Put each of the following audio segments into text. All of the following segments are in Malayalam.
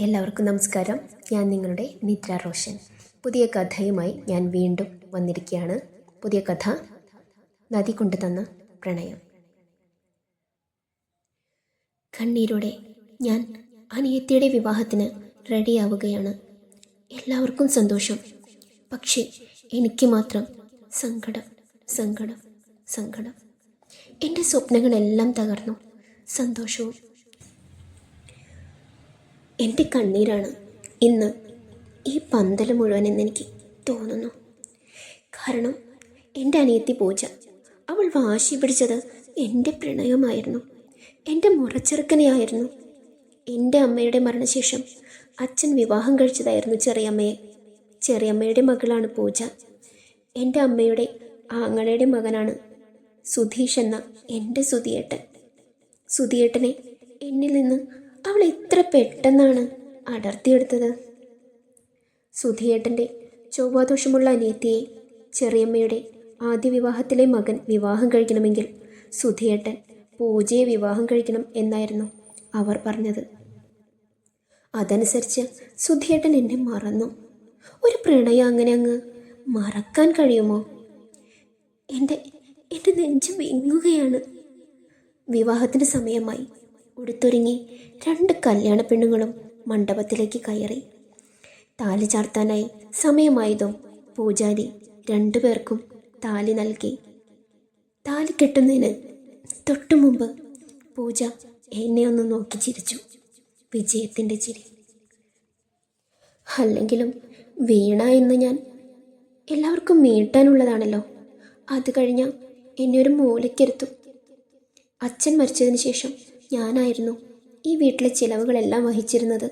എല്ലാവർക്കും നമസ്കാരം. ഞാൻ നിങ്ങളുടെ നിദ്ര റോഷൻ. പുതിയ കഥയുമായി ഞാൻ വീണ്ടും വന്നിരിക്കുകയാണ്. പുതിയ കഥ നദി കൊണ്ടു തന്ന പ്രണയം. കണ്ണീരോടെ ഞാൻ അനിയത്തിയുടെ വിവാഹത്തിന് റെഡിയാവുകയാണ്. എല്ലാവർക്കും സന്തോഷം. പക്ഷേ എനിക്ക് മാത്രം സങ്കടം സങ്കടം സങ്കടം. എന്റെ സ്വപ്നങ്ങളെല്ലാം തകർന്നു. സന്തോഷവും എന്റെ കണ്ണീരാണ് ഇന്ന് ഈ പന്തൽ മുഴുവൻ എന്നെനിക്ക് തോന്നുന്നു. കാരണം എന്റെ അനിയത്തി പൂജ അവൾ വാശി പിടിച്ചത് എന്റെ പ്രണയമായിരുന്നു. എന്റെ മുറച്ചെറുക്കനെയായിരുന്നു. എന്റെ അമ്മയുടെ മരണശേഷം അച്ഛൻ വിവാഹം കഴിച്ചതായിരുന്നു ചെറിയമ്മയെ. ചെറിയമ്മയുടെ മകളാണ് പൂജ. എന്റെ അമ്മയുടെ ആങ്ങളയുടെ മകനാണ് സുധീഷ് എന്ന എന്റെ സുധിയേട്ടൻ. സുധിയേട്ടനെ എന്നിൽ നിന്ന് അവൾ ഇത്ര പെട്ടെന്നാണ് അടർത്തിയെടുത്തത്. സുധിയേട്ടന്റെ ചൊവ്വാദോഷമുള്ള അനിയത്തിയെ ചെറിയമ്മയുടെ ആദ്യ വിവാഹത്തിലെ മകൻ വിവാഹം കഴിക്കണമെങ്കിൽ സുധിയേട്ടൻ പൂജയെ വിവാഹം കഴിക്കണം എന്നായിരുന്നു അവർ പറഞ്ഞത്. അതനുസരിച്ച് സുധിയേട്ടൻ എന്നെ മറന്നു. ഒരു പ്രണയം അങ്ങനെ അങ്ങ് മറക്കാൻ കഴിയുമോ? എന്റെ എന്റെ നെഞ്ചു വിങ്ങുകയാണ്. വിവാഹത്തിന് സമയമായി ഉടുത്തൊരുങ്ങി രണ്ട് കല്യാണ പെണ്ണുങ്ങളും മണ്ഡപത്തിലേക്ക് കയറി. താലി ചാർത്താനായി സമയമായതും പൂജാരി രണ്ടുപേർക്കും താലി നൽകി. താലി കെട്ടുന്നതിന് തൊട്ടു മുമ്പ് പൂജ എന്നെ ഒന്ന് നോക്കി ചിരിച്ചു. വിജയത്തിന്റെ ചിരി. അല്ലെങ്കിലും വീണ എന്ന് ഞാൻ എല്ലാവർക്കും മീട്ടാനുള്ളതാണല്ലോ. അത് കഴിഞ്ഞാൽ എന്നെ ഒരു മൂലയ്ക്കെടുത്തു അച്ഛൻ മരിച്ചതിന് ശേഷം ഞാനായിരുന്നു ഈ വീട്ടിലെ ചിലവുകളെല്ലാം വഹിച്ചിരുന്നത്.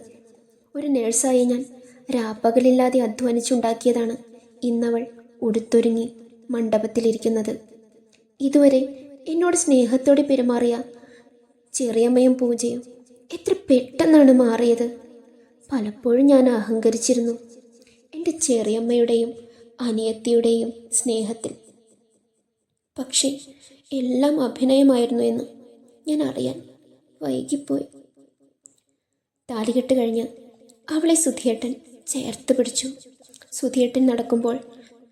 ഒരു നേഴ്സായി ഞാൻ രാപ്പകലില്ലാതെ അധ്വാനിച്ചുണ്ടാക്കിയതാണ് ഇന്നവൾ ഉടുത്തൊരുങ്ങി മണ്ഡപത്തിലിരിക്കുന്നത്. ഇതുവരെ എന്നോട് സ്നേഹത്തോടെ പെരുമാറിയ ചെറിയമ്മയും പൂജയും എത്ര പെട്ടെന്നാണ് മാറിയത്. പലപ്പോഴും ഞാൻ അഹങ്കരിച്ചിരുന്നു എന്റെ ചെറിയമ്മയുടെയും അനിയത്തിയുടെയും സ്നേഹത്തിൽ. പക്ഷേ എല്ലാം അഭിനയമായിരുന്നു എന്ന് ഞാൻ അറിയാൻ വൈകിപ്പോയി. താലികെട്ട് കഴിഞ്ഞ് അവളെ സുധിയേട്ടൻ ചേർത്ത് പിടിച്ചു. സുധിയേട്ടൻ നടക്കുമ്പോൾ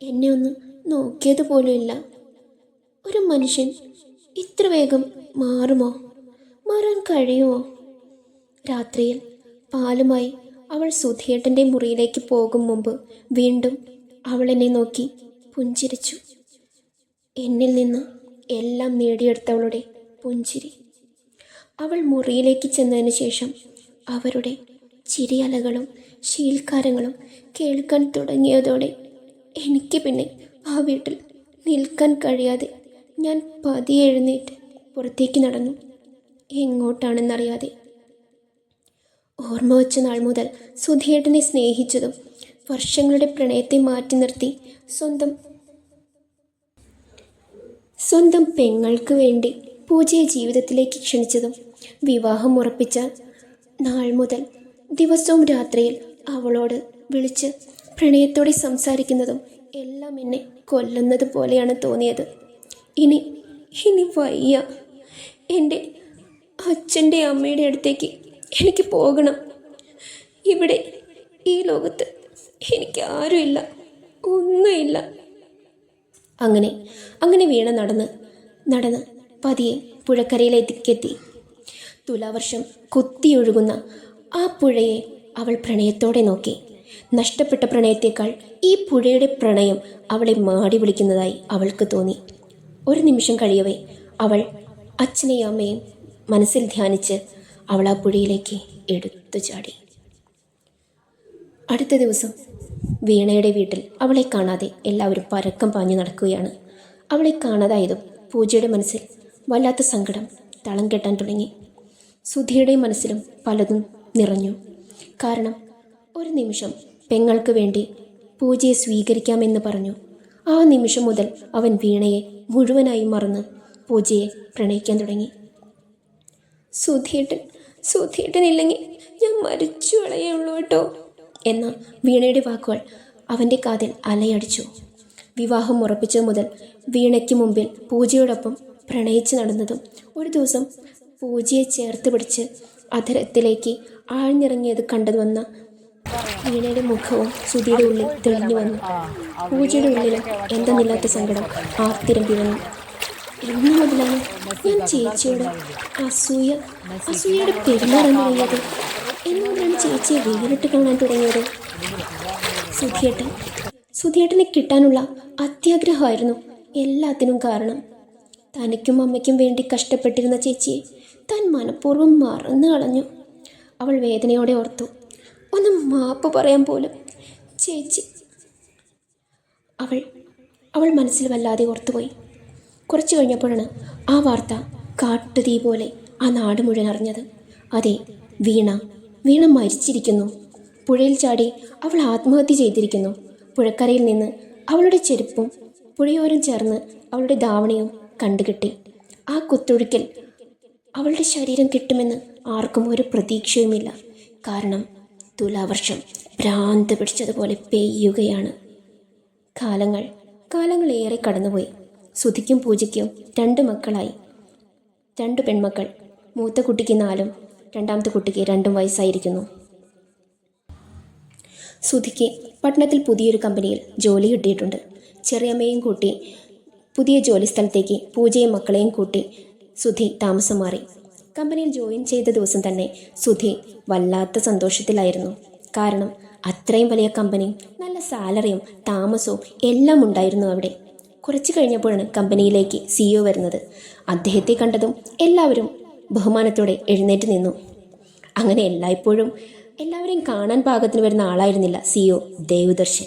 എന്നെ ഒന്ന് നോക്കിയതുപോലുമില്ല ഒരു മനുഷ്യൻ ഇത്ര വേഗം മാറുമോ? മാറാൻ കഴിയുമോ? രാത്രിയിൽ പാലുമായി അവൾ സുധിയേട്ടന്റെ മുറിയിലേക്ക് പോകും മുമ്പ് വീണ്ടും അവൾ എന്നെ നോക്കി പുഞ്ചിരിച്ചു. എന്നിൽ നിന്ന് എല്ലാം നേടിയെടുത്തവളുടെ പുഞ്ചിരി. അവൾ മുറിയിലേക്ക് ചെന്നതിന് ശേഷം അവരുടെ ചിരിയലകളും ശീൽക്കാരങ്ങളും കേൾക്കാൻ തുടങ്ങിയതോടെ എനിക്ക് പിന്നെ ആ വീട്ടിൽ നിൽക്കാൻ കഴിയാതെ ഞാൻ പതിയെ എഴുന്നേറ്റ് പുറത്തേക്ക് നടന്നു. എങ്ങോട്ടാണെന്നറിയാതെ. ഓർമ്മ വച്ച നാൾ മുതൽ സുധേട്ടനെ സ്നേഹിച്ചതും വർഷങ്ങളുടെ പ്രണയത്തെ മാറ്റി നിർത്തി സ്വന്തം സ്വന്തം പെങ്ങൾക്ക് വേണ്ടി പൂജയെ ജീവിതത്തിലേക്ക് ക്ഷണിച്ചതും വിവാഹം ഉറപ്പിച്ച നാൾ മുതൽ ദിവസവും രാത്രിയിൽ അവളോട് വിളിച്ച് പ്രണയത്തോടെ സംസാരിക്കുന്നതും എല്ലാം എന്നെ കൊല്ലുന്നത് പോലെയാണ് തോന്നിയത്. ഇനി ഇനി വയ്യ. എന്റെ അച്ഛന്റെ അമ്മയുടെ അടുത്തേക്ക് എനിക്ക് പോകണം. ഇവിടെ ഈ ലോകത്ത് എനിക്ക് ആരുമില്ല ഒന്നുമില്ല. അങ്ങനെ അങ്ങനെ വീണ നടന്ന് നടന്ന് പതിയെ പുഴക്കരയിലേക്കെത്തി തുലാവർഷം കുത്തിയൊഴുകുന്ന ആ പുഴയെ അവൾ പ്രണയത്തോടെ നോക്കി. നഷ്ടപ്പെട്ട പ്രണയത്തേക്കാൾ ഈ പുഴയുടെ പ്രണയം അവളെ മാടി വിളിക്കുന്നതായി അവൾക്ക് തോന്നി. ഒരു നിമിഷം കഴിയവേ അവൾ അച്ഛനെയും അമ്മയും മനസ്സിൽ ധ്യാനിച്ച് അവൾ ആ പുഴയിലേക്ക് എടുത്തു ചാടി. അടുത്ത ദിവസം വീണയുടെ വീട്ടിൽ അവളെ കാണാതെ എല്ലാവരും പരക്കം പാഞ്ഞു നടക്കുകയാണ്. അവളെ കാണാതായതും പൂജയുടെ മനസ്സിൽ വല്ലാത്ത സങ്കടം തളം കെട്ടാൻ തുടങ്ങി. സുധിയുടെ മനസ്സിലും പലതും നിറഞ്ഞു. കാരണം ഒരു നിമിഷം പെങ്ങൾക്ക് വേണ്ടി പൂജയെ സ്വീകരിക്കാമെന്ന് പറഞ്ഞു. ആ നിമിഷം മുതൽ അവൻ വീണയെ മുഴുവനായി മറന്ന് പൂജയെ പ്രണയിക്കാൻ തുടങ്ങി. സുധീട്ടൻ ഇല്ലെങ്കിൽ ഞാൻ മരിച്ചു കളയുള്ളൂ കേട്ടോ എന്ന വീണയുടെ വാക്കുകൾ അവന്റെ കാതിൽ അലയടിച്ചു. വിവാഹം ഉറപ്പിച്ചത് മുതൽ വീണയ്ക്ക് മുമ്പിൽ പൂജയോടൊപ്പം പ്രണയിച്ച് നടന്നതും ഒരു ദിവസം പൂജയെ ചേർത്ത് പിടിച്ച് അധരത്തിലേക്ക് ആഴ്ന്നിറങ്ങിയത് കണ്ടത് വന്ന വീണയുടെ മുഖവും സുധിയുടെ ഉള്ളിൽ തെളിഞ്ഞു വന്നു. പൂജയുടെ ഉള്ളിലും എന്തെന്നില്ലാത്ത സങ്കടം ആർത്തിരമ്പി വന്നു. എന്നു മുതലാണ് ഞാൻ ചേച്ചിയോട് അസൂയ അസൂയയുടെ പെരുമാറാൻ തുടങ്ങിയത് എന്നു ചേച്ചിയെ വേറിട്ട് കാണാൻ തുടങ്ങിയത്? സുധിയേട്ടൻ സുധിയേട്ടനെ കിട്ടാനുള്ള അത്യാഗ്രഹമായിരുന്നു എല്ലാത്തിനും കാരണം തനിക്കും അമ്മയ്ക്കും വേണ്ടി കഷ്ടപ്പെട്ടിരുന്ന ചേച്ചിയെ താൻ മനഃപൂർവം മറന്നു കളഞ്ഞു. അവൾ വേദനയോടെ ഓർത്തു ഒന്ന് മാപ്പ് പറയാൻ പോലും ചേച്ചി. അവൾ അവൾ മനസ്സിൽ വല്ലാതെ ഓർത്തുപോയി. കുറച്ചു കഴിഞ്ഞപ്പോഴാണ് ആ വാർത്ത കാട്ടുതീ പോലെ ആ നാട് മുഴുവൻ അറിഞ്ഞത്. അതെ വീണ വീണ മരിച്ചിരിക്കുന്നു. പുഴയിൽ ചാടി അവൾ ആത്മഹത്യ ചെയ്തിരിക്കുന്നു. പുഴക്കരയിൽ നിന്ന് അവളുടെ ചെരുപ്പും പുഴയോരം ചേർന്ന് അവളുടെ ധാവണയും കണ്ടുകിട്ടി. ആ കുത്തൊഴുക്കിൽ അവളുടെ ശരീരം കിട്ടുമെന്ന് ആർക്കും ഒരു പ്രതീക്ഷയുമില്ല. കാരണം തുലാവർഷം ഭ്രാന്ത് പിടിച്ചതുപോലെ പെയ്യുകയാണ്. കാലങ്ങൾ കാലങ്ങൾ ഏറെ കടന്നുപോയി. സുധിക്കും പൂജയ്ക്കും രണ്ട് മക്കളായി. രണ്ട് പെൺമക്കൾ മൂത്ത കുട്ടിക്ക് നാലും രണ്ടാമത്തെ കുട്ടിക്ക് രണ്ടും വയസ്സായിരിക്കുന്നു. സുധിക്ക് പട്ടണത്തിൽ പുതിയൊരു കമ്പനിയിൽ ജോലി കിട്ടിയിട്ടുണ്ട്. ചെറിയമ്മയും കൂട്ടി പുതിയ ജോലി സ്ഥലത്തേക്ക് പൂജയും മക്കളെയും കൂട്ടി സുധി താമസം മാറി. കമ്പനിയിൽ ജോയിൻ ചെയ്ത ദിവസം തന്നെ സുധി വല്ലാത്ത സന്തോഷത്തിലായിരുന്നു. കാരണം അത്രയും വലിയ കമ്പനി നല്ല സാലറിയും താമസവും എല്ലാം ഉണ്ടായിരുന്നു അവിടെ. കുറച്ച് കഴിഞ്ഞപ്പോഴാണ് കമ്പനിയിലേക്ക് സിഇഒ വരുന്നത്. അദ്ദേഹത്തെ കണ്ടതും എല്ലാവരും ബഹുമാനത്തോടെ എഴുന്നേറ്റ് നിന്നു. അങ്ങനെ എല്ലായ്പ്പോഴും എല്ലാവരെയും കാണാൻ പാകത്തിന് വരുന്ന ആളായിരുന്നില്ല സിഇഒ ദേവദർശൻ.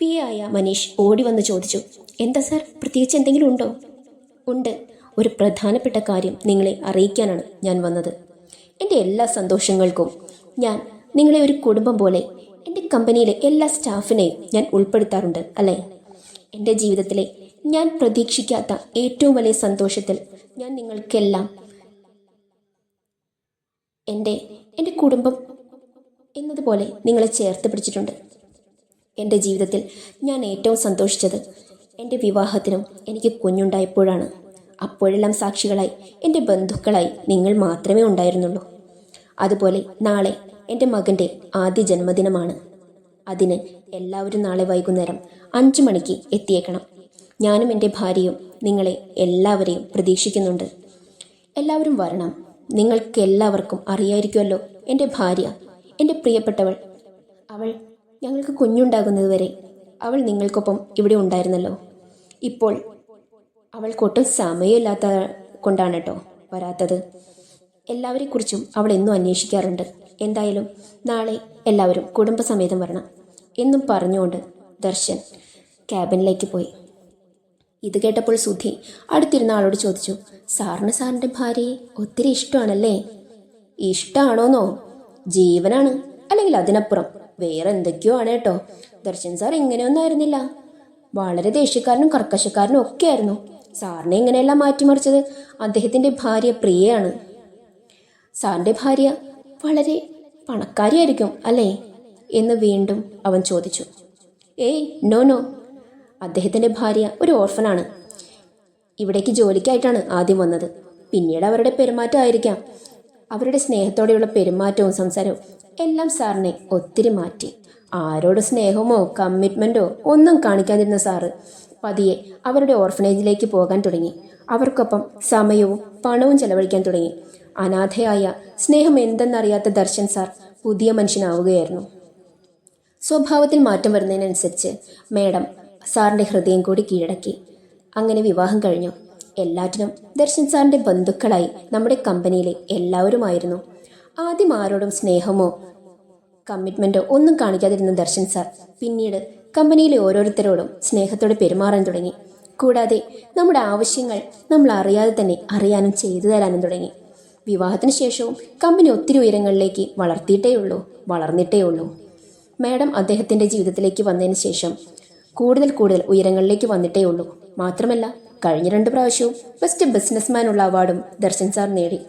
പി ആയ മനീഷ് ഓടി വന്ന് ചോദിച്ചു എന്താ സാർ? പ്രത്യേകിച്ച് എന്തെങ്കിലും ഉണ്ടോ? ഉണ്ട്. ഒരു പ്രധാനപ്പെട്ട കാര്യം നിങ്ങളെ അറിയിക്കാനാണ് ഞാൻ വന്നത്. എന്റെ എല്ലാ സന്തോഷങ്ങൾക്കും ഞാൻ നിങ്ങളെ ഒരു കുടുംബം പോലെ എന്റെ കമ്പനിയിലെ എല്ലാ സ്റ്റാഫിനെയും ഞാൻ ഉൾപ്പെടുത്താറുണ്ട് അല്ലേ? എന്റെ ജീവിതത്തിലെ ഞാൻ പ്രതീക്ഷിക്കാത്ത ഏറ്റവും വലിയ സന്തോഷത്തിൽ ഞാൻ നിങ്ങൾക്കെല്ലാം എന്റെ എന്റെ കുടുംബം എന്നതുപോലെ നിങ്ങളെ ചേർത്ത് പിടിച്ചിട്ടുണ്ട്. എന്റെ ജീവിതത്തിൽ ഞാൻ ഏറ്റവും സന്തോഷിച്ചത് എന്റെ വിവാഹത്തിനും എനിക്ക് കുഞ്ഞുണ്ടായപ്പോഴാണ്. അപ്പോഴെല്ലാം സാക്ഷികളായി എന്റെ ബന്ധുക്കളായി നിങ്ങൾ മാത്രമേ ഉണ്ടായിരുന്നുള്ളൂ. അതുപോലെ നാളെ എന്റെ മകന്റെ ആദ്യ ജന്മദിനമാണ്. അതിന് എല്ലാവരും നാളെ വൈകുന്നേരം അഞ്ചു മണിക്ക് എത്തിയേക്കണം. ഞാനും എന്റെ ഭാര്യയും നിങ്ങളെ എല്ലാവരെയും പ്രതീക്ഷിക്കുന്നുണ്ട്. എല്ലാവരും വരണം. നിങ്ങൾക്ക് എല്ലാവർക്കും അറിയായിരിക്കുമല്ലോ എന്റെ ഭാര്യ എന്റെ പ്രിയപ്പെട്ടവൾ. അവൾ ഞങ്ങൾക്ക് കുഞ്ഞുണ്ടാകുന്നത് വരെ അവൾ നിങ്ങൾക്കൊപ്പം ഇവിടെ ഉണ്ടായിരുന്നല്ലോ. ഇപ്പോൾ അവൾക്കൊട്ടും സമയമില്ലാത്ത കൊണ്ടാണ് കേട്ടോ വരാത്തത്. എല്ലാവരെക്കുറിച്ചും അവൾ എന്നും അന്വേഷിക്കാറുണ്ട്. എന്തായാലും നാളെ എല്ലാവരും കുടുംബസമേതം വരണം എന്നും പറഞ്ഞുകൊണ്ട് ദർശൻ ക്യാബിനിലേക്ക് പോയി. ഇത് കേട്ടപ്പോൾ സുധി അടുത്തിരുന്ന ആളോട് ചോദിച്ചു സാറിന് സാറിന്റെ ഭാര്യയെ ഒത്തിരി ഇഷ്ടമാണല്ലേ? ഇഷ്ടമാണോന്നോ ജീവനാണ്. അല്ലെങ്കിൽ അതിനപ്പുറം വേറെ എന്തൊക്കെയോ ആണ് കേട്ടോ. ദർശൻ സാർ ഇങ്ങനെയൊന്നും ആയിരുന്നില്ല. വളരെ ദേഷ്യക്കാരനും കർക്കശക്കാരനും ഒക്കെ ആയിരുന്നു. സാറിനെ ഇങ്ങനെയെല്ലാം മാറ്റിമറിച്ചത്. അദ്ദേഹത്തിന്റെ ഭാര്യ പ്രിയയാണ്. സാറിന്റെ ഭാര്യ വളരെ പണക്കാരിയായിരിക്കും അല്ലേ? എന്ന് വീണ്ടും അവൻ ചോദിച്ചു. ഏയ് നോ നോ അദ്ദേഹത്തിന്റെ ഭാര്യ ഒരു ഓർഫനാണ് ഇവിടേക്ക് ജോലിക്കായിട്ടാണ് ആദ്യം വന്നത്. പിന്നീട് അവരുടെ പെരുമാറ്റമായിരിക്കാം അവരുടെ സ്നേഹത്തോടെയുള്ള പെരുമാറ്റവും സംസാരവും എല്ലാം സാറിനെ ഒത്തിരി മാറ്റി. ആരോട് സ്നേഹമോ കമ്മിറ്റ്മെന്റോ ഒന്നും കാണിക്കാതിരുന്ന സാറ് പതിയെ അവരുടെ ഓർഫനേജിലേക്ക് പോകാൻ തുടങ്ങി. അവർക്കൊപ്പം സമയവും പണവും ചെലവഴിക്കാൻ തുടങ്ങി. അനാഥയായ സ്നേഹം എന്തെന്നറിയാത്ത ദർശൻ സാർ പുതിയ മനുഷ്യനാവുകയായിരുന്നു. സ്വഭാവത്തിൽ മാറ്റം വരുന്നതിനനുസരിച്ച് മേഡം സാറിന്റെ ഹൃദയം കൂടി കീഴടക്കി. അങ്ങനെ വിവാഹം കഴിഞ്ഞു. എല്ലാറ്റിനും ദർശൻ സാറിന്റെ ബന്ധുക്കളായി നമ്മുടെ കമ്പനിയിലെ എല്ലാവരുമായിരുന്നു. ആദ്യം ആരോടും സ്നേഹമോ കമ്മിറ്റ്മെന്റോ ഒന്നും കാണിക്കാതിരുന്ന ദർശൻ സാർ പിന്നീട് കമ്പനിയിലെ ഓരോരുത്തരോടും സ്നേഹത്തോടെ പെരുമാറാൻ തുടങ്ങി. കൂടാതെ നമ്മുടെ ആവശ്യങ്ങൾ നമ്മൾ അറിയാതെ തന്നെ അറിയാനും ചെയ്തു തരാനും തുടങ്ങി. വിവാഹത്തിന് ശേഷവും കമ്പനി ഒത്തിരി ഉയരങ്ങളിലേക്ക് വളർത്തിയിട്ടേ ഉള്ളൂ വളർന്നിട്ടേ ഉള്ളൂ. മാഡം അദ്ദേഹത്തിന്റെ ജീവിതത്തിലേക്ക് വന്നതിന് ശേഷം കൂടുതൽ കൂടുതൽ ഉയരങ്ങളിലേക്ക് വന്നിട്ടേ ഉള്ളൂ. മാത്രമല്ല കഴിഞ്ഞ രണ്ട് പ്രാവശ്യവും ബെസ്റ്റ് ബിസിനസ്മാനുള്ള അവാർഡും ദർശൻ സാർ നേടി.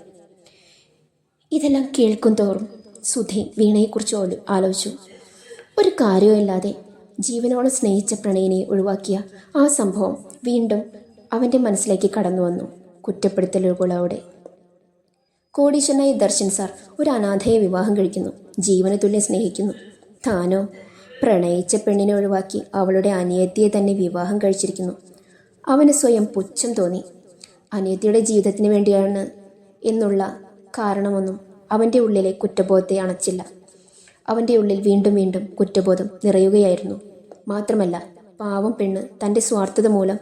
ഇതെല്ലാം കേൾക്കും തോറും സുധി വീണയെക്കുറിച്ച് ആലോചിച്ചു. ഒരു കാര്യമില്ലാതെ ജീവനോളം സ്നേഹിച്ച പ്രണയിനെ ഒഴിവാക്കിയ ആ സംഭവം വീണ്ടും അവന്റെ മനസ്സിലേക്ക് കടന്നു വന്നു. കുറ്റപ്പെടുത്തലുകളോടെ. കോടീശ്വരനായ ദർശൻ സാർ ഒരു അനാഥയെ വിവാഹം കഴിക്കുന്നു. ജീവന തുല്യം സ്നേഹിക്കുന്നു. താനോ പ്രണയിച്ച പെണ്ണിനെ ഒഴിവാക്കി അവളുടെ അനിയത്തിയെ തന്നെ വിവാഹം കഴിച്ചിരിക്കുന്നു. അവന് സ്വയം പുച്ഛം തോന്നി. അനിയത്തിയുടെ ജീവിതത്തിന് വേണ്ടിയാണ് എന്നുള്ള കാരണമൊന്നും അവന്റെ ഉള്ളിലെ കുറ്റബോധത്തെ അണച്ചില്ല. അവന്റെ ഉള്ളിൽ വീണ്ടും വീണ്ടും കുറ്റബോധം നിറയുകയായിരുന്നു. മാത്രമല്ല പാവം പെണ്ണ് തന്റെ സ്വാർത്ഥത മൂലം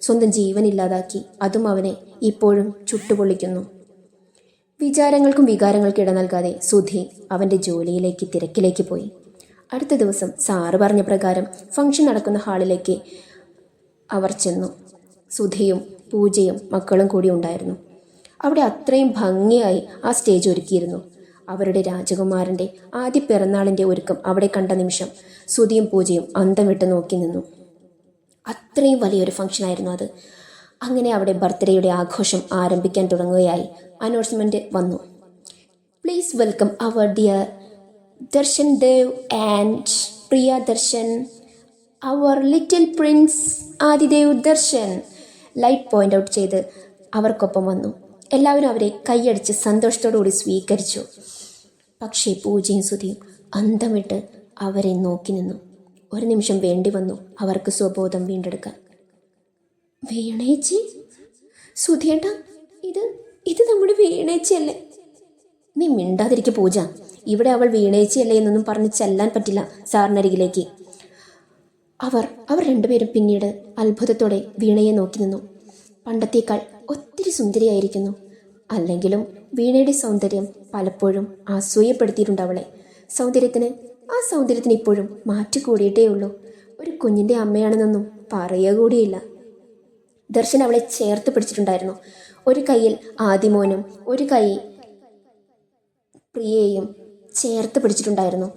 സ്വന്തം ജീവൻ ഇല്ലാതാക്കി അതും അവനെ ഇപ്പോഴും ചുട്ടുപൊള്ളിക്കുന്നു. വിചാരങ്ങൾക്കും വികാരങ്ങൾക്കും ഇട നൽകാതെ സുധി അവന്റെ ജോലിയിലേക്ക് തിരക്കിലേക്ക് പോയി. അടുത്ത ദിവസം സാറ് പറഞ്ഞ പ്രകാരം ഫംഗ്ഷൻ നടക്കുന്ന ഹാളിലേക്ക് അവർ ചെന്നു. സുധയും പൂജയും മക്കളും കൂടി ഉണ്ടായിരുന്നു. അവിടെ അത്രയും ഭംഗിയായി ആ സ്റ്റേജ് ഒരുക്കിയിരുന്നു. അവരുടെ രാജകുമാരന്റെ ആദ്യ പിറന്നാളിന്റെ ഒരുക്കം അവിടെ കണ്ട നിമിഷം സുതിയും പൂജയും അന്തം വിട്ട് നോക്കി നിന്നു. അത്രയും വലിയൊരു ഫംഗ്ഷനായിരുന്നു അത്. അങ്ങനെ അവിടെ ബർത്ത്ഡേയുടെ ആഘോഷം ആരംഭിക്കാൻ തുടങ്ങുകയായി. അനൗൺസ്മെന്റ് വന്നു. Please welcome our dear Darshan Dev and Priya Darshan our little prince Adidev Darshan light point out ചെയ്ത് അവർക്കൊപ്പം വന്നു. എല്ലാവരും അവരെ കൈയടിച്ച് സന്തോഷത്തോടുകൂടി സ്വീകരിച്ചു. പക്ഷേ പൂജയും സുധിയും അന്തമിട്ട് അവരെ നോക്കി നിന്നു. ഒരു നിമിഷം വേണ്ടി വന്നു അവർക്ക് സ്വബോധം വീണ്ടെടുക്കാൻ. വീണേച്ചി? സുധിയേട്ട ഇത് ഇത് നമ്മുടെ വീണേച്ചിയല്ലേ? നീ മിണ്ടാതിരിക്കെ പൂജ. ഇവിടെ അവൾ വീണേച്ചിയല്ലേ എന്നൊന്നും പറഞ്ഞ് ചെല്ലാൻ പറ്റില്ല സാറിനരികിലേക്ക്. അവർ അവർ രണ്ടുപേരും പിന്നീട് അത്ഭുതത്തോടെ വീണയെ നോക്കി നിന്നു. പണ്ടത്തേക്കാൾ ഒത്തിരി സുന്ദരിയായിരിക്കുന്നു. അല്ലെങ്കിലും വീണയുടെ സൗന്ദര്യം പലപ്പോഴും അസൂയപ്പെടുത്തിയിട്ടുണ്ട് അവളെ. സൗന്ദര്യത്തിന് ആ സൗന്ദര്യത്തിന് ഇപ്പോഴും മാറ്റി കൂടിയിട്ടേ ഉള്ളൂ ഒരു കുഞ്ഞിന്റെ അമ്മയാണെന്നൊന്നും പറയുക കൂടിയില്ല. ദർശൻ അവളെ ചേർത്ത് പിടിച്ചിട്ടുണ്ടായിരുന്നു. ഒരു കൈയിൽ ആദിമോനും ഒരു കൈ പ്രിയയെയും ചേർത്ത് പിടിച്ചിട്ടുണ്ടായിരുന്നു.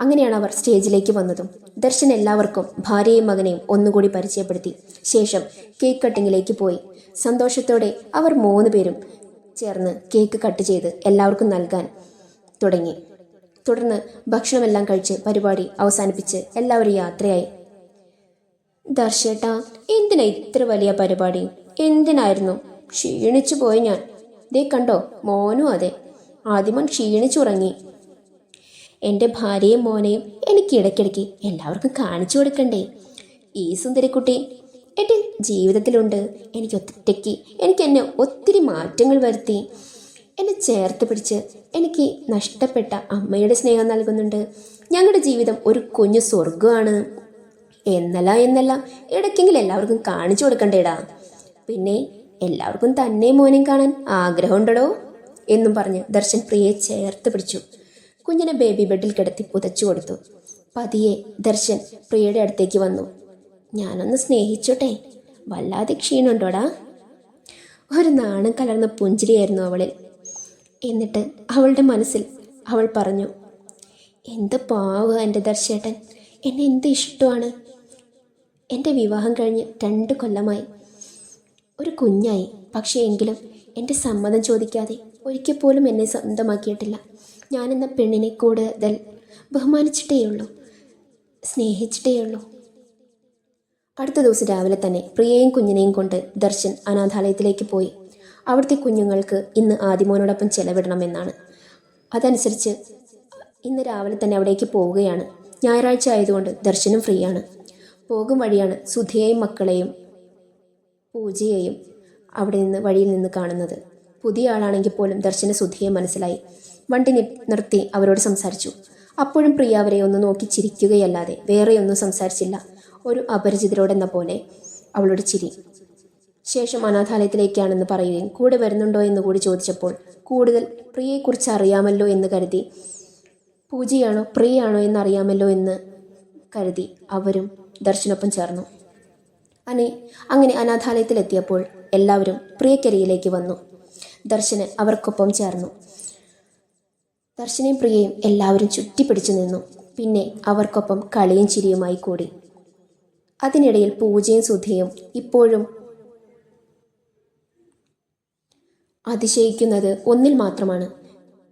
അങ്ങനെയാണ് അവർ സ്റ്റേജിലേക്ക് വന്നതും. ദർശൻ എല്ലാവർക്കും ഭാര്യയും മകനെയും ഒന്നുകൂടി പരിചയപ്പെടുത്തി. ശേഷം കേക്ക് കട്ടിങ്ങിലേക്ക് പോയി. സന്തോഷത്തോടെ അവർ മൂന്ന് പേരും ചേർന്ന് കേക്ക് കട്ട് ചെയ്ത് എല്ലാവർക്കും നൽകാൻ തുടങ്ങി. തുടർന്ന് ഭക്ഷണമെല്ലാം കഴിച്ച് പരിപാടി അവസാനിപ്പിച്ച് എല്ലാവരും യാത്രയായി. ദർശേട്ടാ എന്തിനാ ഇത്ര വലിയ പരിപാടി? എന്തിനായിരുന്നു? ക്ഷീണിച്ചു പോയി ഞാൻ. ദേ കണ്ടോ മോനും അതെ. ആദ്യമൻ ക്ഷീണിച്ചുറങ്ങി. എന്റെ ഭാര്യയും മോനെയും എനിക്ക് ഇടയ്ക്കിടയ്ക്ക് എല്ലാവർക്കും കാണിച്ചു കൊടുക്കണ്ടേ? ഈ സുന്ദരിക്കുട്ടി എന്റെ ജീവിതത്തിലുണ്ട്. എനിക്ക് ഒറ്റയ്ക്ക് എനിക്ക് എന്നെ ഒത്തിരി മാറ്റങ്ങൾ വരുത്തി. എന്നെ ചേർത്ത് പിടിച്ച് എനിക്ക് നഷ്ടപ്പെട്ട അമ്മയുടെ സ്നേഹം നൽകുന്നുണ്ട്. ഞങ്ങളുടെ ജീവിതം ഒരു കുഞ്ഞു സ്വർഗമാണ് എന്നല്ല എന്നല്ല ഇടയ്ക്കെങ്കിലും എല്ലാവർക്കും കാണിച്ചു കൊടുക്കണ്ടേടാ. പിന്നെ എല്ലാവർക്കും തന്നെ മോനെയും കാണാൻ ആഗ്രഹമുണ്ടടോ? എന്നും പറഞ്ഞ് ദർശൻ പ്രിയയെ ചേർത്ത് പിടിച്ചു. കുഞ്ഞിനെ ബേബി ബെഡിൽ കിടത്തി പുതച്ചു കൊടുത്തു. പതിയെ ദർശൻ പ്രിയയുടെ അടുത്തേക്ക് വന്നു. ഞാനൊന്ന് സ്നേഹിച്ചോട്ടെ. വല്ലാതെ ക്ഷീണുണ്ടോടാ? ഒരു നാണം കലർന്ന പുഞ്ചിരിയായിരുന്നു അവളിൽ. എന്നിട്ട് അവളുടെ മനസ്സിൽ അവൾ പറഞ്ഞു എന്ത് പാവ് എന്റെ ദർശേട്ടൻ. എന്നെ എന്ത് ഇഷ്ടമാണ്? എന്റെ വിവാഹം കഴിഞ്ഞ് രണ്ട് കൊല്ലമായി. ഒരു കുഞ്ഞായി. പക്ഷേ എങ്കിലും എന്റെ സമ്മതം ചോദിക്കാതെ ഒരിക്കൽ പോലും എന്നെ സ്വന്തമാക്കിയിട്ടില്ല. ഞാനെന്ന പെണ്ണിനെ കൂടുതൽ ബഹുമാനിച്ചിട്ടേയുള്ളൂ. സ്നേഹിച്ചിട്ടേയുള്ളൂ. അടുത്ത ദിവസം രാവിലെ തന്നെ പ്രിയയും കുഞ്ഞിനെയും കൊണ്ട് ദർശൻ അനാഥാലയത്തിലേക്ക് പോയി. അവിടുത്തെ കുഞ്ഞുങ്ങൾക്ക് ഇന്ന് ആദിമോനോടൊപ്പം ചെലവിടണമെന്നാണ്. അതനുസരിച്ച് ഇന്ന് രാവിലെ തന്നെ അവിടേക്ക് പോവുകയാണ്. ഞായറാഴ്ച ആയതുകൊണ്ട് ദർശനം ഫ്രീ ആണ് പോകും വഴിയാണ് സുധിയെയും മക്കളെയും പൂജയെയും അവിടെ നിന്ന് വഴിയിൽ നിന്ന് കാണുന്നത്. പുതിയ ആളാണെങ്കിൽ പോലും ദർശന സുധിയെ മനസ്സിലായി. വണ്ടി നിർത്തി അവരോട് സംസാരിച്ചു. അപ്പോഴും പ്രിയ അവരെ ഒന്ന് നോക്കി ചിരിക്കുകയല്ലാതെ വേറെയൊന്നും സംസാരിച്ചില്ല. ഒരു അപരിചിതരോടെന്ന പോലെ അവളുടെ ചിരി. ശേഷം അനാഥാലയത്തിലേക്കാണെന്ന് പറയുകയും കൂടെ വരുന്നുണ്ടോ എന്ന് കൂടി ചോദിച്ചപ്പോൾ കൂടുതൽ പ്രിയയെക്കുറിച്ച് അറിയാമല്ലോ എന്ന് കരുതി. പൂജയാണോ പ്രിയയാണോ എന്ന് അറിയാമല്ലോ എന്ന് കരുതി അവരും ദർശനൊപ്പം ചേർന്നു. അനെ അങ്ങനെ അനാഥാലയത്തിലെത്തിയപ്പോൾ എല്ലാവരും പ്രിയക്കരിയിലേക്ക് വന്നു. ദർശന് അവർക്കൊപ്പം ചേർന്നു. ദർശനയും പ്രിയയും എല്ലാവരും ചുറ്റിപ്പിടിച്ചു നിന്നു. പിന്നെ അവർക്കൊപ്പം കളിയും ചിരിയുമായി കൂടി. അതിനിടയിൽ പൂജയും സുധയും ഇപ്പോഴും അതിശയിക്കുന്നത് ഒന്നിൽ മാത്രമാണ്.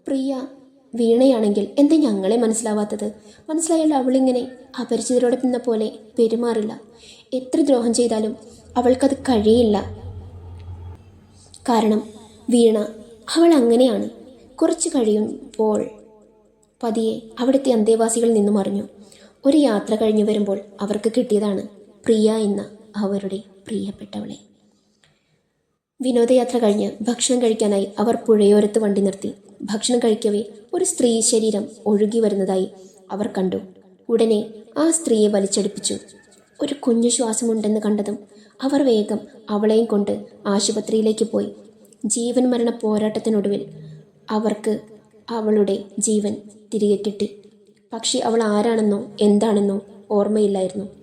പ്രിയ വീണയാണെങ്കിൽ എന്താ ഞങ്ങളെ മനസ്സിലാവാത്തത്? മനസ്സിലായാൽ അവളിങ്ങനെ അപരിചിതരോടെ നിന്ന പോലെ പെരുമാറില്ല. എത്ര ദ്രോഹം ചെയ്താലും അവൾക്കത് കഴിയില്ല. കാരണം വീണ അവൾ അങ്ങനെയാണ്. കുറച്ച് കഴിയുമ്പോൾ പതിയെ അവിടുത്തെ അന്തേവാസികളിൽ നിന്നും അറിഞ്ഞു. ഒരു യാത്ര കഴിഞ്ഞു വരുമ്പോൾ അവർക്ക് കിട്ടിയതാണ്. പ്രിയ എന്ന അവരുടെ പ്രിയപ്പെട്ടവളെ. വിനോദയാത്ര കഴിഞ്ഞ് ഭക്ഷണം കഴിക്കാനായി അവർ പുഴയോരത്ത് വണ്ടി നിർത്തി. ഭക്ഷണം കഴിക്കവേ ഒരു സ്ത്രീ ശരീരം ഒഴുകി വരുന്നതായി അവർ കണ്ടു. ഉടനെ ആ സ്ത്രീയെ വലിച്ചടിപ്പിച്ചു. ഒരു കുഞ്ഞു ശ്വാസമുണ്ടെന്ന് കണ്ടതും അവർ വേഗം അവളെയും കൊണ്ട് ആശുപത്രിയിലേക്ക് പോയി. ജീവൻ മരണ പോരാട്ടത്തിനൊടുവിൽ അവർക്ക് അവളുടെ ജീവൻ തിരികെ കിട്ടി. പക്ഷേ അവൾ ആരാണെന്നോ എന്താണെന്നോ ഓർമ്മയില്ലായിരുന്നു.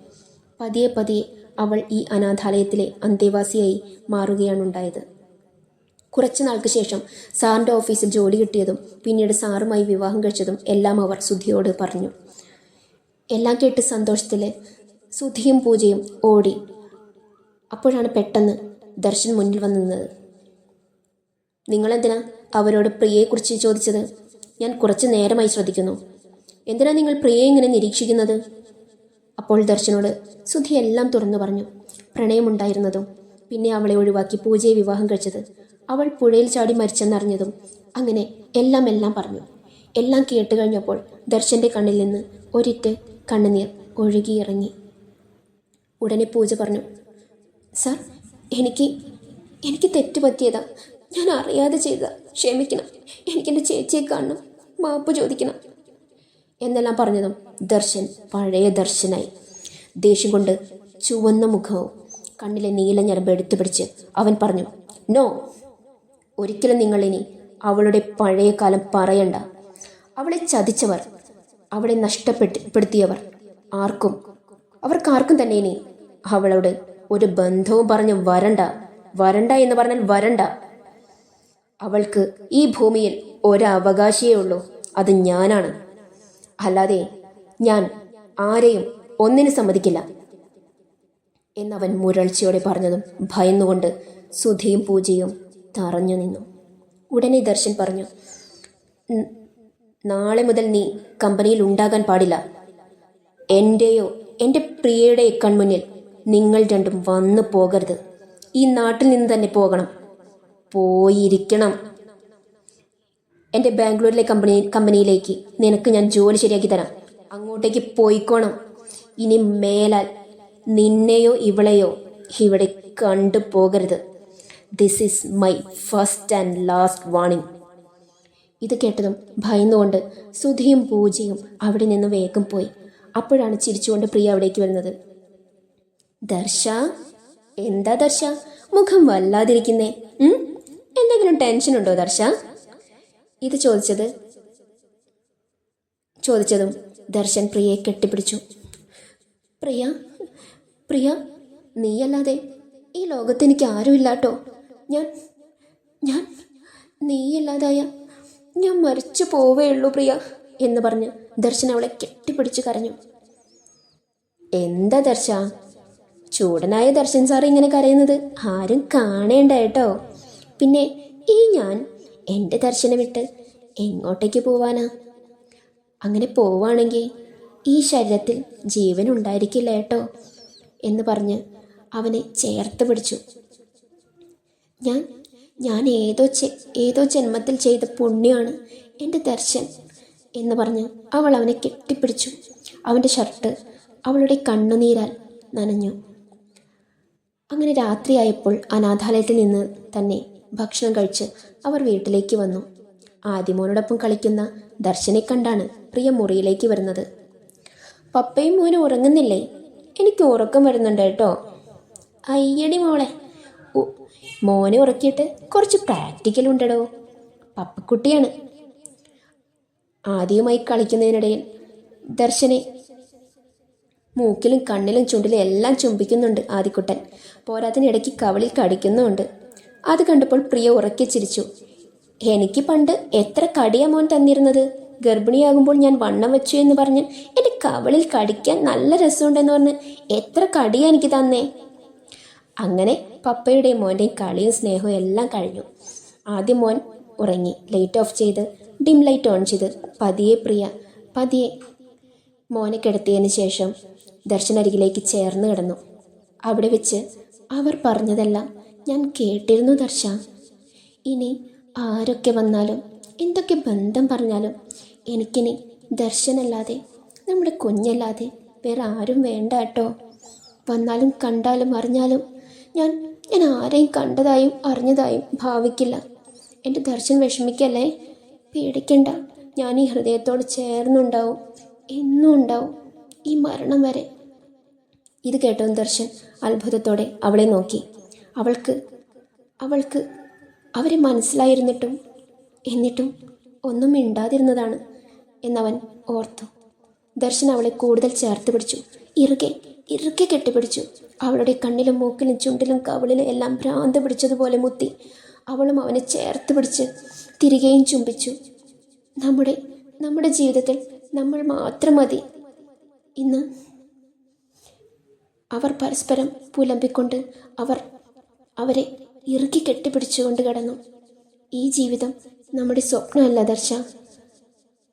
പതിയെ പതിയെ അവൾ ഈ അനാഥാലയത്തിലെ അന്തേവാസിയായി മാറുകയാണുണ്ടായത്. കുറച്ചു നാൾക്ക് ശേഷം സാറിന്റെ ഓഫീസിൽ ജോലി കിട്ടിയതും പിന്നീട് സാറുമായി വിവാഹം കഴിച്ചതും എല്ലാം അവർ സുധിയോട് പറഞ്ഞു. എല്ലാം കേട്ട് സന്തോഷത്തിൽ സുധിയും പൂജയും ഓടി. അപ്പോഴാണ് പെട്ടെന്ന് ദർശൻ മുന്നിൽ വന്നു നിന്നത്. നിങ്ങളെന്തിനാ അവരോട് പ്രിയയെക്കുറിച്ച് ചോദിച്ചത്? ഞാൻ കുറച്ച് നേരമായി ശ്രദ്ധിക്കുന്നു. എന്തിനാ നിങ്ങൾ പ്രിയയെ ഇങ്ങനെ നിരീക്ഷിക്കുന്നത്? അപ്പോൾ ദർശനോട് സുധി എല്ലാം തുറന്നു പറഞ്ഞു. പ്രണയമുണ്ടായിരുന്നതും പിന്നെ അവളെ ഒഴിവാക്കി പൂജയെ വിവാഹം കഴിച്ചത്. അവൾ പുഴയിൽ ചാടി മരിച്ചെന്നറിഞ്ഞതും അങ്ങനെ എല്ലാം എല്ലാം പറഞ്ഞു. എല്ലാം കേട്ട് കഴിഞ്ഞപ്പോൾ ദർശന്റെ കണ്ണിൽ നിന്ന് ഒരിറ്റ് കണ്ണുനീർ ഒഴുകിയിറങ്ങി. ഉടനെ പൂജ പറഞ്ഞു സർ എനിക്ക് എനിക്ക് തെറ്റ് പറ്റിയതാ. ഞാൻ അറിയാതെ ചെയ്ത ക്ഷമിക്കണം. എനിക്കെന്റെ ചേച്ചിയെ കാണണം. മാപ്പ് ചോദിക്കണം. എന്നെല്ലാം പറഞ്ഞതും ദർശൻ പഴയ ദർശനായി. ദേഷ്യം കൊണ്ട് ചുവന്ന മുഖവും കണ്ണിലെ നീല ഞരമ്പ് എടുത്തു പിടിച്ച് അവൻ പറഞ്ഞു നോ ഒരിക്കലും നിങ്ങൾ ഇനി അവളുടെ പഴയ കാലം പറയണ്ട. അവളെ ചതിച്ചവർ അവളെ നഷ്ടപ്പെടുത്തിയവർ ആർക്കും അവർക്കാർക്കും തന്നെ ഇനി അവളോട് ഒരു ബന്ധവും പറഞ്ഞ് വരണ്ട വരണ്ട എന്ന് പറഞ്ഞാൽ വരണ്ട. അവൾക്ക് ഈ ഭൂമിയിൽ ഒരവകാശിയേ ഉള്ളൂ. അത് ഞാനാണ്. അല്ലാതെ ഞാൻ ആരെയും ഒന്നിനു സമ്മതിക്കില്ല. എന്നവൻ മുരൾച്ചയോടെ പറഞ്ഞതും ഭയന്നുകൊണ്ട് സുധിയും പൂജയും തറഞ്ഞു നിന്നു. ഉടനെ ദർശൻ പറഞ്ഞു നാളെ മുതൽ നീ കമ്പനിയിൽ ഉണ്ടാകാൻ പാടില്ല. എന്റെയോ എന്റെ പ്രിയയുടെ കൺമുന്നിൽ നിങ്ങൾ രണ്ടും വന്നു പോകരുത്. ഈ നാട്ടിൽ നിന്ന് തന്നെ പോകണം. പോയിരിക്കണം. എന്റെ ബാംഗ്ലൂരിലെ കമ്പനി കമ്പനിയിലേക്ക്. നിനക്ക് ഞാൻ ജോലി ശരിയാക്കി തരാം. അങ്ങോട്ടേക്ക് പോയിക്കോണം. ഇനി മേലാൽ നിന്നെയോ ഇവളെയോ ഇവിടെ കണ്ടു പോകരുത് this is my first and last warning ഇത് കേട്ടതും ഭയന്നുകൊണ്ട് സുധിയും പൂജയും അവിടെ നിന്ന് വേഗം പോയി. അപ്പോഴാണ് ചിരിച്ചുകൊണ്ട് പ്രിയ അവിടേക്ക് വരുന്നത്. ദർശ എന്താ ദർശ? മുഖം വല്ലാതിരിക്കുന്നേ? എന്തെങ്കിലും ടെൻഷൻ ഉണ്ടോ ദർശ? ഇത് ചോദിച്ചത് ചോദിച്ചതും ദർശൻ പ്രിയയെ കെട്ടിപ്പിടിച്ചു. പ്രിയ പ്രിയ നീയല്ലാതെ ഈ ലോകത്ത് എനിക്ക് ആരുമില്ലാട്ടോ. ഞാൻ ഞാൻ നീയില്ലാതായ ഞാൻ മരിച്ചു പോവേ ഉള്ളൂ പ്രിയ എന്ന് പറഞ്ഞ് ദർശൻ അവളെ കെട്ടിപ്പിടിച്ച് കരഞ്ഞു. എന്താ ദർശ? ചൂടനായ ദർശൻ സാർ ഇങ്ങനെ കരയുന്നത് ആരും കാണേണ്ട കേട്ടോ. പിന്നെ ഈ ഞാൻ എന്റെ ദർശനം വിട്ട് എങ്ങോട്ടേക്ക് പോവാനാ? അങ്ങനെ പോവാണെങ്കിൽ ഈ ശരീരത്തിൽ ജീവൻ ഉണ്ടായിരിക്കില്ല കേട്ടോ എന്ന് പറഞ്ഞ് അവനെ ചേർത്ത് പിടിച്ചു. ഞാൻ ഞാൻ ഏതോ ഏതോ ജന്മത്തിൽ ചെയ്ത പുണ്യമാണ് എന്റെ ദർശൻ എന്ന് പറഞ്ഞ് അവൾ അവനെ കെട്ടിപ്പിടിച്ചു. അവന്റെ ഷർട്ട് അവളുടെ കണ്ണുനീരാൽ നനഞ്ഞു. അങ്ങനെ രാത്രിയായപ്പോൾ അനാഥാലയത്തിൽ നിന്ന് തന്നെ ഭക്ഷണം കഴിച്ച് അവർ വീട്ടിലേക്ക് വന്നു. ആദിമോനോടൊപ്പം കളിക്കുന്ന ദർശനെ കണ്ടാണ് പ്രിയ മുറിയിലേക്ക് വരുന്നത്. പപ്പയും മോനും ഉറങ്ങുന്നില്ലേ? എനിക്ക് ഉറക്കം വരുന്നുണ്ട് കേട്ടോ. അയ്യടി മോളെ. മോനെ ഉറക്കിയിട്ട് കുറച്ച് പ്രാക്ടിക്കൽ ഉണ്ടടോ. പപ്പക്കുട്ടിയാണ്. ആദ്യമായി കളിക്കുന്നതിനിടയിൽ ദർശനെ മൂക്കിലും കണ്ണിലും ചുണ്ടിലും എല്ലാം ചുംബിക്കുന്നുണ്ട് ആദിക്കുട്ടൻ. പോരാത്തിനിടയ്ക്ക് കവളിൽ കടിക്കുന്നുമുണ്ട്. അത് കണ്ടപ്പോൾ പ്രിയ ഉറക്കെ ചിരിച്ചു. എനിക്ക് പണ്ട് എത്ര കടിയാ മോൻ തന്നിരുന്നത്? ഗർഭിണിയാകുമ്പോൾ ഞാൻ വണ്ണം വെച്ചു എന്ന് പറഞ്ഞ് എന്റെ കവളിൽ കടിക്കാൻ നല്ല രസമുണ്ടെന്ന് പറഞ്ഞ് എത്ര കടിയാ എനിക്ക് തന്നേ? അങ്ങനെ പപ്പയുടെയും മോന്റെയും കളിയും സ്നേഹവും എല്ലാം കഴിഞ്ഞു. ആദ്യം മോൻ ഉറങ്ങി ലൈറ്റ് ഓഫ് ചെയ്ത് ഡിം ലൈറ്റ് ഓൺ ചെയ്ത് പതിയെ പ്രിയ പതിയെ. മോനെ കിടത്തിയതിന് ശേഷം ദർശനരികിലേക്ക് ചേർന്ന് കിടന്നു. അവിടെ വെച്ച് അവർ പറഞ്ഞതെല്ലാം ഞാൻ കേട്ടിരുന്നു ദർശ. ഇനി ആരൊക്കെ വന്നാലും എന്തൊക്കെ ബന്ധം പറഞ്ഞാലും എനിക്കിനി ദർശനല്ലാതെ നമ്മുടെ കുഞ്ഞല്ലാതെ വേറെ ആരും വേണ്ട കേട്ടോ. വന്നാലും കണ്ടാലും അറിഞ്ഞാലും ഞാൻ ഞാൻ ആരെയും കണ്ടതായും അറിഞ്ഞതായും ഭാവിക്കില്ല. എന്റെ ദർശൻ വിഷമിക്കല്ലേ? പേടിക്കണ്ട. ഞാൻ ഈ ഹൃദയത്തോട് ചേർന്നുണ്ടാവും. എന്നും ഉണ്ടാവും. ഈ മരണം വരെ. ഇത് കേട്ടോ ദർശൻ അത്ഭുതത്തോടെ അവളെ നോക്കി. അവൾക്ക് അവൾക്ക് അവരെ മനസ്സിലായിരുന്നിട്ടും എന്നിട്ടും ഒന്നും മിണ്ടാതിരുന്നതാണ് എന്നവൻ ഓർത്തു. ദർശൻ അവളെ കൂടുതൽ ചേർത്ത് പിടിച്ചു. ഇറുകെ ഇറുകെ കെട്ടിപ്പിടിച്ചു. അവളുടെ കണ്ണിലും മൂക്കിലും ചുണ്ടിലും കവിളിലും എല്ലാം ഭ്രാന്ത് പിടിച്ചതുപോലെ മുത്തി അവളും അവനെ ചേർത്ത് പിടിച്ച് തിരികെയും ചുംബിച്ചു. നമ്മുടെ നമ്മുടെ ജീവിതത്തിൽ നമ്മൾ മാത്രം മതി ഇന്ന് അവർ പരസ്പരം പുലമ്പിക്കൊണ്ട് അവർ അവരെ ഇറുക്കി കെട്ടിപ്പിടിച്ചുകൊണ്ട് കടന്നു. ഈ ജീവിതം നമ്മുടെ സ്വപ്നമല്ല ദർശ.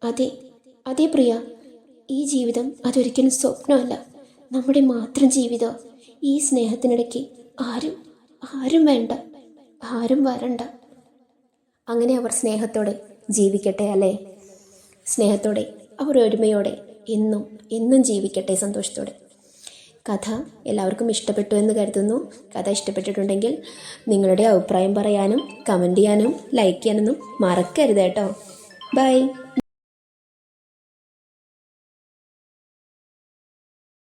അതെ അതെ പ്രിയ. ഈ ജീവിതം അതൊരിക്കലും സ്വപ്നമല്ല. നമ്മുടെ മാത്രം ജീവിതം. ഈ സ്നേഹത്തിനിടയ്ക്ക് ആരും ആരും വേണ്ട. ആരും വരണ്ട. അങ്ങനെ അവർ സ്നേഹത്തോടെ ജീവിക്കട്ടെ അല്ലേ? സ്നേഹത്തോടെ അവർ ഒരുമയോടെ എന്നും എന്നും ജീവിക്കട്ടെ സന്തോഷത്തോടെ. കഥ എല്ലാവർക്കും ഇഷ്ടപ്പെട്ടു എന്ന് കരുതുന്നു. കഥ ഇഷ്ടപ്പെട്ടിട്ടുണ്ടെങ്കിൽ നിങ്ങളുടെ അഭിപ്രായം പറയാനും കമന്റ് ചെയ്യാനും ലൈക്ക് ചെയ്യാനൊന്നും മറക്കരുത് കേട്ടോ. ബൈ